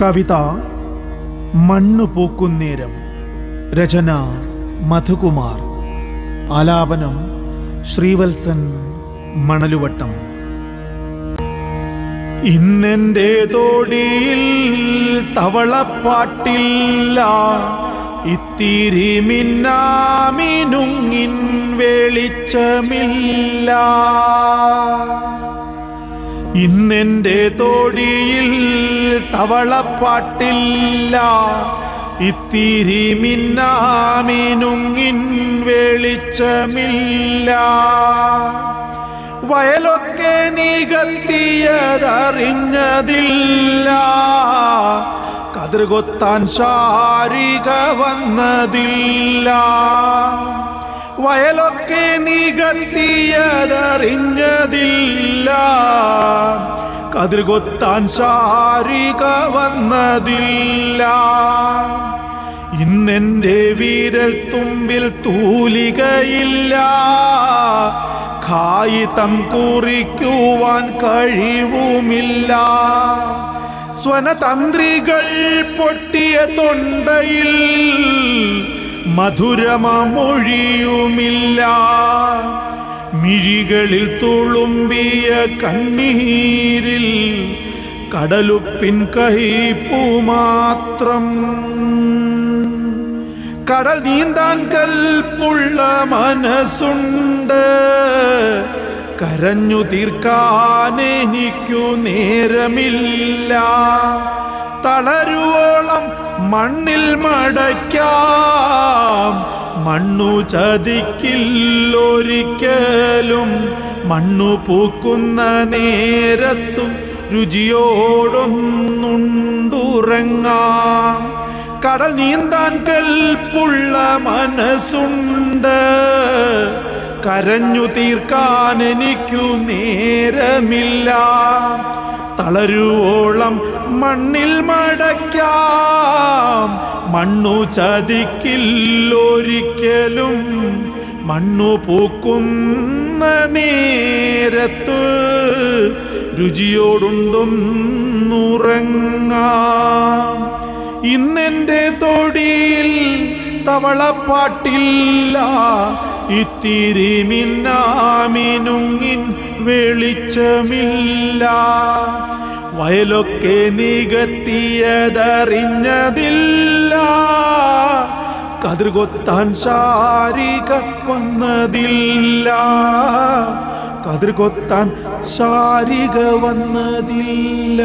കവിത മണ്ണു പൂക്കുന്നേരം രചന മധുകുമാർ. ആലാപനം ശ്രീവത്സൻ മണലുവട്ടം. ഇന്നെന്റെ തോടിയിൽ തവളപ്പാട്ടില്ല ഇത്തിരി മിന്നാമിനുങ്ങിൻ വെളിച്ചമില്ല. ഇന്നെന്റെ തോടിയിൽ തവളപ്പാട്ടില്ല. ഇത്തിരി മിന്നാമിനുങ്ങിൻ വെളിച്ചമില്ല. വയലൊക്കെ നികത്തിയതറിഞ്ഞതില്ല കതിർകൊത്താൻ ശാരിക വന്നതില്ല. വയലൊക്കെ നികത്തിയതറിഞ്ഞതില്ല കതിർകൊത്താൻ ശാരിക വന്നതില്ല. ഇന്നെന്റെ വീരൽ തുമ്പിൽ തൂലികയില്ല. കായിതം കുറിക്കുവാൻ കഴിവുമില്ല. സ്വനതന്ത്രികൾ പൊട്ടിയ തൊണ്ടയിൽ മധുരമൊഴിയുമില്ല മിഴികളിൽ തുളുമ്പിയ കണ്ണീരിൽ കടലുപ്പിൻ കൈപ്പു മാത്രം കടൽ നീന്താൻ കൽപ്പുള്ള മനസ്സുണ്ട്. കരഞ്ഞു തീർക്കാൻ എനിക്കു നേരമില്ല. തളരുവോളം മണ്ണിൽ മടയ്ക്കാം. മണ്ണു ചതിക്കില്ലൊരിക്കലും മണ്ണു പൂക്കുന്ന നേരത്തും രുചിയോടൊന്നുണ്ടുറങ്ങാം. കടൽ നീന്താൻ കൽപ്പുള്ള മനസ്സുണ്ട്. കരഞ്ഞു തീർക്കാൻ എനിക്കു നേരമില്ല. തളരുവോളം മണ്ണിൽ മടയ്ക്കാം. മണ്ണു ചതിക്കില്ലൊരിക്കലും മണ്ണു പൂക്കുന്ന നേരത്ത് രുചിയോടുണ്ടൊന്നുറങ്ങാം ഇന്നെന്റെ തൊടിയിൽ തവളപ്പാട്ടില്ല ഇത്തിരി മിന്നാമിനുങ്ങിൻ വെളിച്ചമില്ല. വയലൊക്കെ നികത്തിയതറിഞ്ഞതില്ല. കതിർകൊത്താൻ ശാരിക വന്നതില്ല. കതിർകൊത്താൻ ശാരിക വന്നതില്ല.